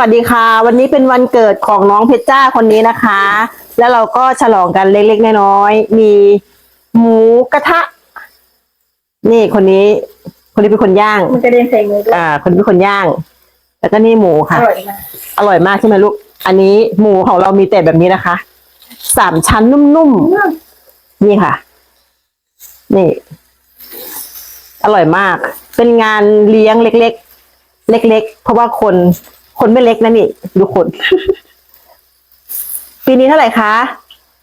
วัสดีค่ะ วันนี้เป็นวันเกิดของน้องเพชรจ้าคนนี้นะคะ แล้วเราก็ฉลองกันเล็กๆน้อยๆมีหมูกระทะ นี่คนนี้ คนนี้เป็นคนย่าง มันจะเรียนใส่มือด้วยอ่า คนนี้เป็นคนย่าง แล้วก็นี่หมูอค่ะ ร่อยมากอร่อยมากใช่ไหมลูก อันนี้หมูของเรามีแต่แบบนี้นะคะ สามชั้นนุ่มๆ นี่ค่ะ นี่ อร่อยมาก เป็นงานเลี้ยงเล็กๆ เล็ก ๆ เพราะว่าคน คนไม่เล็กนะนี่ ดูคน ปีนี้เท่าไหร่คะ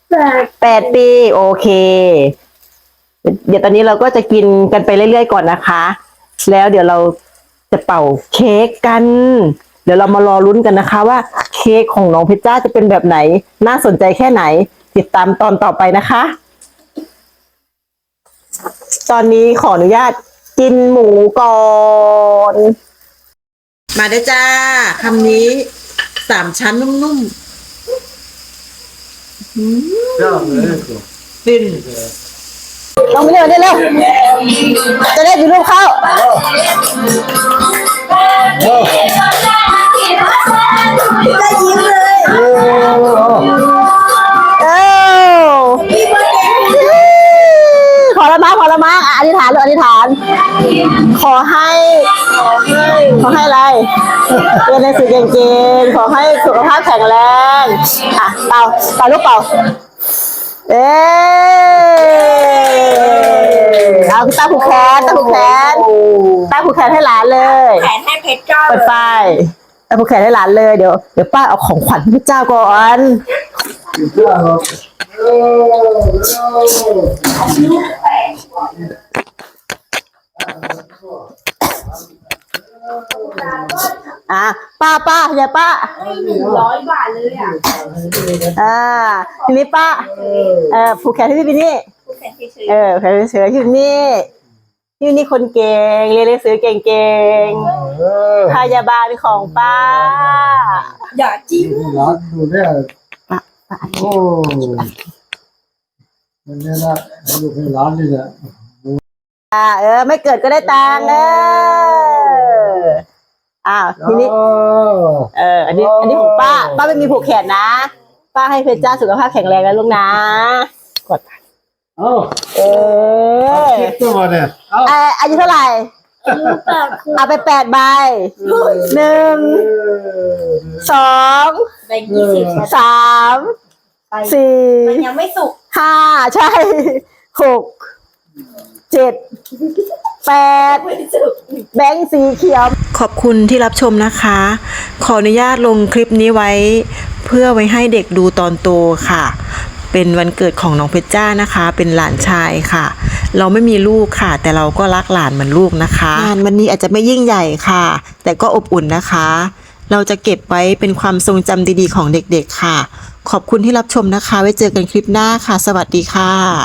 แต่แปดปี โอเค เดี๋ยวตอนนี้เราก็จะกินกันไปเรื่อยๆก่อนนะคะ แล้วเดี๋ยวเราจะเป่าเค้กกัน เดี๋ยวเรามารอลุ้นกันนะคะ ว่าเค้กของน้องเพชรจ้าจะเป็นแบบไหน น่าสนใจแค่ไหน ติดตามตอนต่อไปนะคะ ตอนนี้ขออนุญาตกินหมูก่อน มาได้จ้าคำนี้สามชั้นนุ่มๆฟินลองไปเร็วเร็วเร็วจะได้ดูรูปเข้า มั้งขอละมั้งอะอธิษฐานเลยอธิษฐาน ขอให้ ขอให้อะไรเรียนหนังสือเก่งๆขอให้สุขภาพแข็งแรงอะเป่าเป่าลูกเป่าเอ๊เอาตาผูกแขนตาผูกแขนตาผูกแขนให้หลานเลยแขนให้เพชรจ้าเปิดไฟตาผูกแขนให้หลานเลยเดี๋ยวเดี๋ยวป้าเอาของขวัญให้พระเจ้าก่อน อะป้าป้าอย่าป้าหนึ่งร้อยบาทเลยอะอ่าทีนี้ป้าเออผูกแขนให้พี่บินนี่ผู้แขนเฉยเออแขนเฉยๆพี่บินนี่พี่บินนี่คนเก่งเรียนหนังสือเก่งๆพยาบาลของป้าๆอย่าจิ้มร้านดูเนี่ยป้าป้าโอ้ มันเนี่ยนะให้ดูให้ร้านนี่แหละอ่าเออ ไม่เกิดก็ได้ตังค์เอออ้าวทีนี้เออเออ อันนี้ อันนี้ของป้า ป้าไม่มีผูกแขนนะ ป้าให้เพชรจ้าสุขภาพแข็งแรงนะลูกนะ กดเอ้าเออคิดตัวมาเนี่ยเอ้าเอออายุเท่าไหร่อายุแปดขวบเอาไปแปดใบหนึ่ง สอง แบ่งยี่สิบสามไปสี่ มันยังไม่สุก ห้าใช่หกเจ็ดแปดไม่สุกแบงค์สีเขียว ขอบคุณที่รับชมนะคะ ขออนุญาตลงคลิปนี้ไว้ เพื่อไว้ให้เด็กดูตอนโตค่ะ เป็นวันเกิดของน้องเพชรจ้านะคะ เป็นหลานชายค่ะ เราไม่มีลูกค่ะ แต่เราก็รักหลานเหมือนลูกนะคะงานวันนี้อาจจะไม่ยิ่งใหญ่ค่ะ แต่ก็อบอุ่นนะคะ เราจะเก็บไว้เป็นความทรงจำดีๆของเด็กๆค่ะ ขอบคุณที่รับชมนะคะ ไว้เจอกันคลิปหน้าค่ะ สวัสดีค่ะ